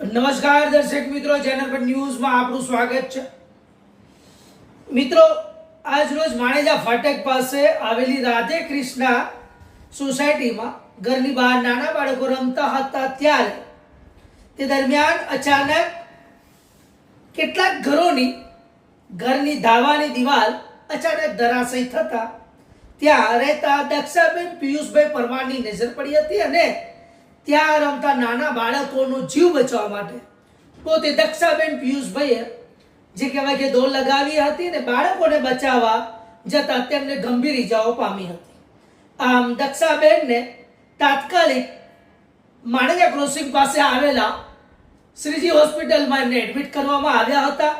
નમસ્કાર દર્શક મિત્રો, ચેનલ પર ન્યૂઝમાં આપનું સ્વાગત છે. મિત્રો, આજ રોજ માણેજા ફાટક પાસે આવેલી રાધે કૃષ્ણા સોસાયટીમાં ઘરની બહાર નાના બાળકો રમતા હતા ત્યારે તે દરમિયાન અચાનક કેટલાક ઘરોની ઘરની ધાવાની દિવાલ અચાનક ધરાશય થતા ત્યાં રહેતા દક્ષાબેન પિયુષભાઈ પરમારની નજર પડી હતી અને ત્યાં રમતા નાના બાળકોનો જીવ બચાવવા માટે. પોતે દક્ષાબેન પિયુષભાઈએ જે કહેવાય કે દોર લગાવી હતી ને બાળકોને બચાવવા જતા તેમને ગંભીર ઈજાઓ પામી હતી. આમ દક્ષાબેનને તાત્કાલિક માણેજા ક્રોસિંગ પાસે આવેલા શ્રીજી હોસ્પિટલમાં એમને એડમિટ કરવામાં આવ્યા હતા.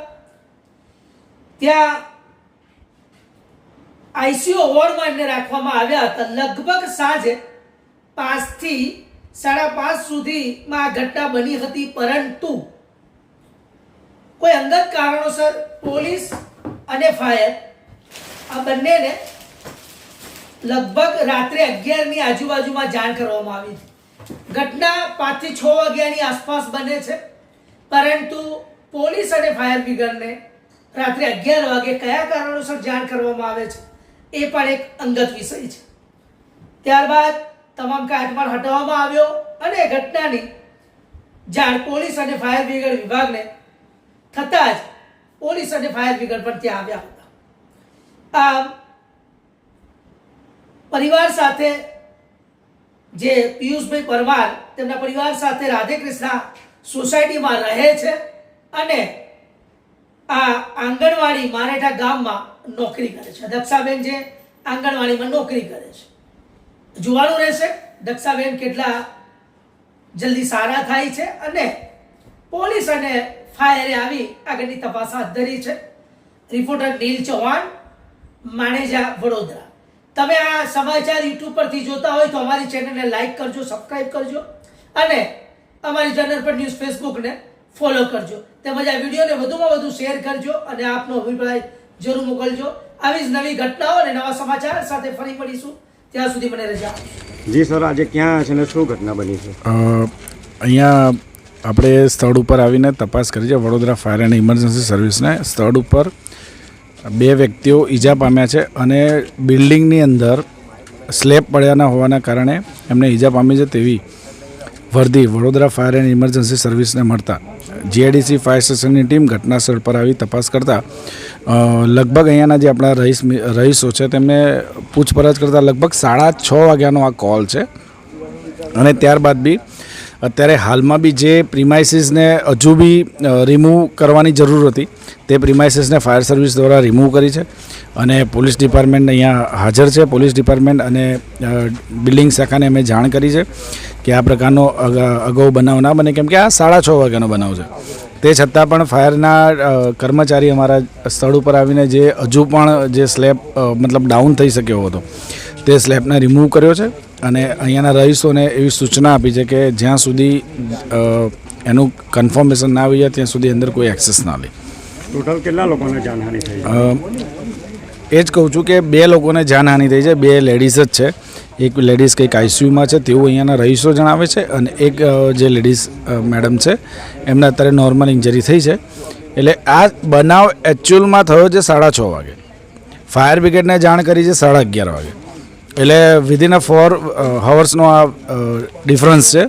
ત્યાં આઈસીયુ વોર્ડમાં એમને રાખવામાં આવ્યા હતા. લગભગ સાંજે પાંચથી સાડા પાંચ સુધીમાં આ ઘટના બની હતી, પરંતુ કોઈ અંગત કારણોસર પોલીસ અને ફાયર આ બંનેને લગભગ રાત્રે અગિયારની આજુબાજુમાં જાણ કરવામાં આવી હતી. ઘટના પાંચથી છ વાગ્યાની આસપાસ બને છે, પરંતુ પોલીસ અને ફાયર બ્રિગેડને રાત્રે અગિયાર વાગે કયા કારણોસર જાણ કરવામાં આવે છે, એ પણ એક અંગત વિષય છે. ત્યારબાદ તમામ કાટમાળ હટાવવામાં આવ્યો અને ઘટનાની જાણ પોલીસ અને ફાયર બ્રિગેડ વિભાગને થતાં જ પોલીસ અને ફાયર બ્રિગેડ પણ ત્યાં આવ્યા હતા. આમ, પરિવાર સાથે જે પિયુષભાઈ પરમાર તેમના પરિવાર સાથે રાધે કૃષ્ણા સોસાયટીમાં રહે છે અને આ આંગણવાડી મારેઠા ગામમાં નોકરી કરે છે. દક્ષાબેન જે આંગણવાડીમાં નોકરી કરે છે. જોવાનું રહેશે. દક્ષાબેન કેટલા જલ્દી સારા થાય છે અને પોલીસ અને ફાયરે આવી આગળની તપાસ હાથ ધરી છે. રિપોર્ટર નીલ ચૌહાણ, માણેજા વડોદરા. તમે આ સમાચાર યુટ્યુબ પરથી જોતા હોય તો અમારી ચેનલને લાઈક કરજો સબસ્ક્રાઈબ કરજો અને અમારી ચેનલ પર ન્યૂઝ ફેસબુકને ફોલો કરજો. તેમજ આ વિડીયોને વધુમાં વધુ શેર કરજો અને આપનો અભિપ્રાય જરૂર મોકલજો. આવી જ નવી ઘટનાઓ અને નવા સમાચાર સાથે ફરી મળીશું. ત્યાં સુધી મને રજા જી સર આજે ક્યાં છે ને શું ઘટના બની છે? અહીંયા આપણે સ્થળ ઉપર આવીને તપાસ કરી છે વડોદરા ફાયર એન્ડ ઇમરજન્સી સર્વિસને. સ્થળ ઉપર બે વ્યક્તિઓ ઈજા પામ્યા છે અને બિલ્ડિંગની અંદર સ્લેબ પડ્યાના હોવાના કારણે એમને ઈજા પામી છે તેવી વર્દી વડોદરા ફાયર એન્ડ ઇમરજન્સી સર્વિસને મળતા. જીઆઈડીસી ફાયર સ્ટેશનની ટીમ ઘટના સ્થળ પર આવી તપાસ કરતા લગભગ અહીંયાના જે આપણા રહીશ રહીશો છે, તેમને પૂછપરછ કરતાં લગભગ સાડા છ વાગ્યાનો આ કોલ છે. અને ત્યારબાદ બી અત્યારે હાલમાં બી જે પ્રિમાઇસીસને હજુ બી રિમૂવ કરવાની જરૂર હતી, તે પ્રિમાઇસીસને ફાયર સર્વિસ દ્વારા રિમૂવ કરી છે. અને પોલીસ ડિપાર્ટમેન્ટ અહીંયા હાજર છે. પોલીસ ડિપાર્ટમેન્ટ અને બિલ્ડિંગ શાખાને અમે જાણ કરી છે કે આ પ્રકારનો અગાઉ બનાવ ના બને. કેમ કે આ સાડા છ વાગ્યાનો બનાવ છે. તે છતાં પણ ફાયરના કર્મચારી અમારા સ્થળ ઉપર આવીને જે હજુ પણ જે સ્લેબ મતલબ ડાઉન થઈ શક્યો હતો તે સ્લેબને રિમૂવ કર્યો છે અને અહીંયાના રહીશોને એવી સૂચના આપી છે કે જ્યાં સુધી એનું કન્ફર્મેશન ના આવી જાય ત્યાં સુધી અંદર કોઈ એક્સેસ ના લે. ટોટલ કેટલા લોકોને જાનહાનિ થઈ? એ જ કહું છું કે બે લોકોને જાનહાનિ થઈ છે. બે લેડીઝ જ છે. એક લેડીઝ કંઈક આઈસીયુમાં છે તેવું અહીંયાના રહીશો જણાવે છે અને એક જે લેડીઝ મેડમ છે, એમને અત્યારે નોર્મલ ઇન્જરી થઈ છે. એટલે આ બનાવ એકચ્યુઅલમાં થયો છે સાડા છ વાગે. ફાયર બ્રિગેડને જાણ કરી છે સાડા અગિયાર વાગે. એટલે વિધિન અ ફોર હવર્સનો આ ડિફરન્સ છે.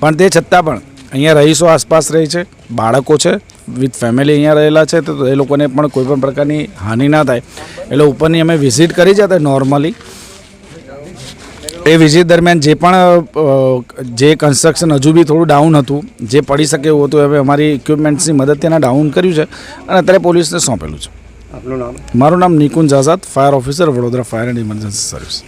પણ તે છતાં પણ અહીંયા રહીશો આસપાસ રહી છે, બાળકો છે વિથ ફેમિલી અહીંયા રહેલા છે તો એ લોકોને પણ કોઈ પણ પ્રકારની હાનિ ના થાય. એટલે ઉપરની અમે વિઝિટ કરી જતા નોર્મલી એ વિઝિટ દરમિયાન જે પણ જે કન્સ્ટ્રક્શન હજુ બી થોડું ડાઉન હતું જે પડી શકે એવું હતું હવે અમારી ઇક્વિપમેન્ટ્સની મદદથી એને ડાઉન કર્યું છે અને અત્યારે પોલીસને સોંપેલું છે. આપનું નામ? મારું નામ Nikunj Azad fire officer Vadodara fire and emergency service